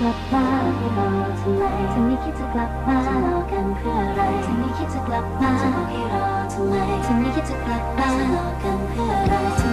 กลับมาไม่รอทำไมฉันไม่คิดจะกลับมาจะรอกันเพื่ออะไรฉันไม่คิดจะกลับมาจะบอให้รอทำไมฉันไม่คิดจะกลับมาจะรอกันเพื่ออะไร